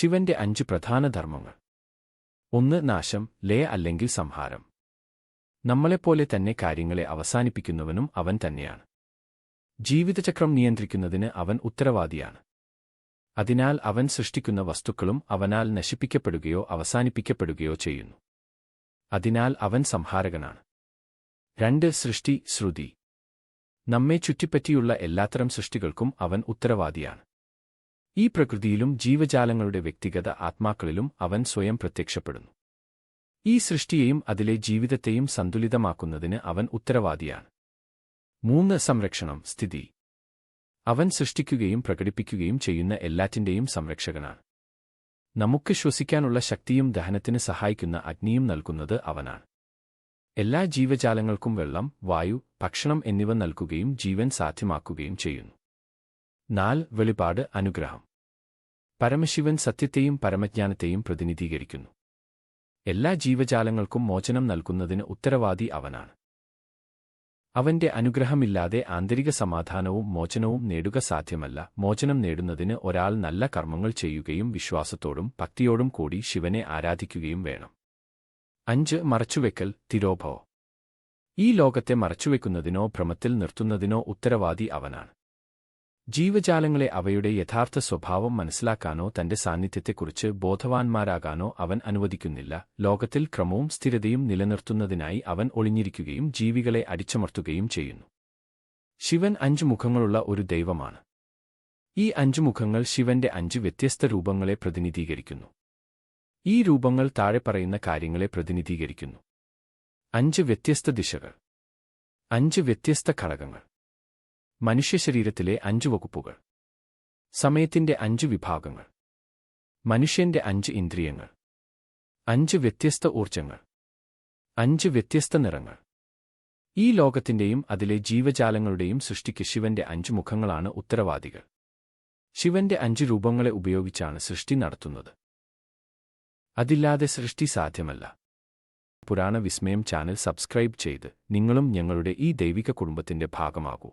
ശിവന്റെ അഞ്ച് പ്രധാന ധർമ്മങ്ങൾ. ഒന്ന് നാശം ലയ അല്ലെങ്കിൽ സംഹാരം. നമ്മളെപ്പോലെ തന്നെ കാര്യങ്ങളെ അവസാനിപ്പിക്കുന്നവനും അവൻ തന്നെയാണ്. ജീവിതചക്രം നിയന്ത്രിക്കുന്നതിന് അവൻ ഉത്തരവാദിയാണ്. അതിനാൽ അവൻ സൃഷ്ടിക്കുന്ന വസ്തുക്കളും അവനാൽ നശിപ്പിക്കപ്പെടുകയോ അവസാനിപ്പിക്കപ്പെടുകയോ ചെയ്യുന്നു. അതിനാൽ അവൻ സംഹാരകനാണ്. രണ്ട് സൃഷ്ടി ശ്രുതി. നമ്മെ ചുറ്റിപ്പറ്റിയുള്ള എല്ലാത്തരം സൃഷ്ടികൾക്കും അവൻ ഉത്തരവാദിയാണ്. ഈ പ്രകൃതിയിലും ജീവജാലങ്ങളുടെ വ്യക്തിഗത ആത്മാക്കളിലും അവൻ സ്വയം പ്രത്യക്ഷപ്പെടുന്നു. ഈ സൃഷ്ടിയെയും അതിലെ ജീവിതത്തെയും സന്തുലിതമാക്കുന്നതിന് അവൻ ഉത്തരവാദിയാണ്. മൂന്ന് സംരക്ഷണം സ്ഥിതി. അവൻ സൃഷ്ടിക്കുകയും പ്രകടിപ്പിക്കുകയും ചെയ്യുന്ന എല്ലാറ്റിന്റെയും സംരക്ഷകനാണ്. നമുക്ക് ശ്വസിക്കാനുള്ള ശക്തിയും ദഹനത്തിന് സഹായിക്കുന്ന അഗ്നിയും നൽകുന്നത് അവനാണ്. എല്ലാ ജീവജാലങ്ങൾക്കും വെള്ളം വായു ഭക്ഷണം എന്നിവ നൽകുകയും ജീവൻ സാധ്യമാക്കുകയും ചെയ്യുന്നു. നാൽ വെളിപാട് അനുഗ്രഹം. പരമശിവൻ സത്യത്തെയും പരമജ്ഞാനത്തെയും പ്രതിനിധീകരിക്കുന്നു. എല്ലാ ജീവജാലങ്ങൾക്കും മോചനം നൽകുന്നതിന് ഉത്തരവാദി അവനാണ്. അവന്റെ അനുഗ്രഹമില്ലാതെ ആന്തരിക സമാധാനവും മോചനവും നേടുക സാധ്യമല്ല. മോചനം നേടുന്നതിന് ഒരാൾ നല്ല കർമ്മങ്ങൾ ചെയ്യുകയും വിശ്വാസത്തോടും ഭക്തിയോടും കൂടി ശിവനെ ആരാധിക്കുകയും വേണം. അഞ്ച് മറച്ചുവെക്കൽ തിരോഭവ. ഈ ലോകത്തെ മറച്ചുവെക്കുന്നതിനോ ഭ്രമത്തിൽ നിർത്തുന്നതിനോ ഉത്തരവാദി അവനാണ്. ജീവജാലങ്ങളെ അവയുടെ യഥാർത്ഥ സ്വഭാവം മനസ്സിലാക്കാനോ തന്റെ സാന്നിധ്യത്തെക്കുറിച്ച് ബോധവാന്മാരാകാനോ അവൻ അനുവദിക്കുന്നില്ല. ലോകത്തിൽ ക്രമവും സ്ഥിരതയും നിലനിർത്തുന്നതിനായി അവൻ ഒളിഞ്ഞിരിക്കുകയും ജീവികളെ അടിച്ചമർത്തുകയും ചെയ്യുന്നു. ശിവൻ അഞ്ചു മുഖങ്ങളുള്ള ഒരു ദൈവമാണ്. ഈ അഞ്ചു മുഖങ്ങൾ ശിവന്റെ അഞ്ച് വ്യത്യസ്ത രൂപങ്ങളെ പ്രതിനിധീകരിക്കുന്നു. ഈ രൂപങ്ങൾ താഴെ പറയുന്ന കാര്യങ്ങളെ പ്രതിനിധീകരിക്കുന്നു. അഞ്ച് വ്യത്യസ്ത ദിശകൾ. അഞ്ച് വ്യത്യസ്ത ഘടകങ്ങൾ. മനുഷ്യശരീരത്തിലെ അഞ്ചു വകുപ്പുകൾ. സമയത്തിന്റെ അഞ്ചു വിഭാഗങ്ങൾ. മനുഷ്യന്റെ അഞ്ച് ഇന്ദ്രിയങ്ങൾ. അഞ്ച് വ്യത്യസ്ത ഊർജങ്ങൾ അഞ്ച് വ്യത്യസ്ത നിറങ്ങൾ. ഈ ലോകത്തിന്റെയും അതിലെ ജീവജാലങ്ങളുടെയും സൃഷ്ടിക്ക് ശിവന്റെ അഞ്ച് മുഖങ്ങളാണ് ഉത്തരവാദികൾ. ശിവന്റെ അഞ്ച് രൂപങ്ങളെ ഉപയോഗിച്ചാണ് സൃഷ്ടി നടത്തുന്നത്. അതില്ലാതെ സൃഷ്ടി സാധ്യമല്ല. പുരാണ വിസ്മയം ചാനൽ സബ്സ്ക്രൈബ് ചെയ്ത് നിങ്ങളും ഞങ്ങളുടെ ഈ ദൈവിക കുടുംബത്തിന്റെ ഭാഗമാകൂ.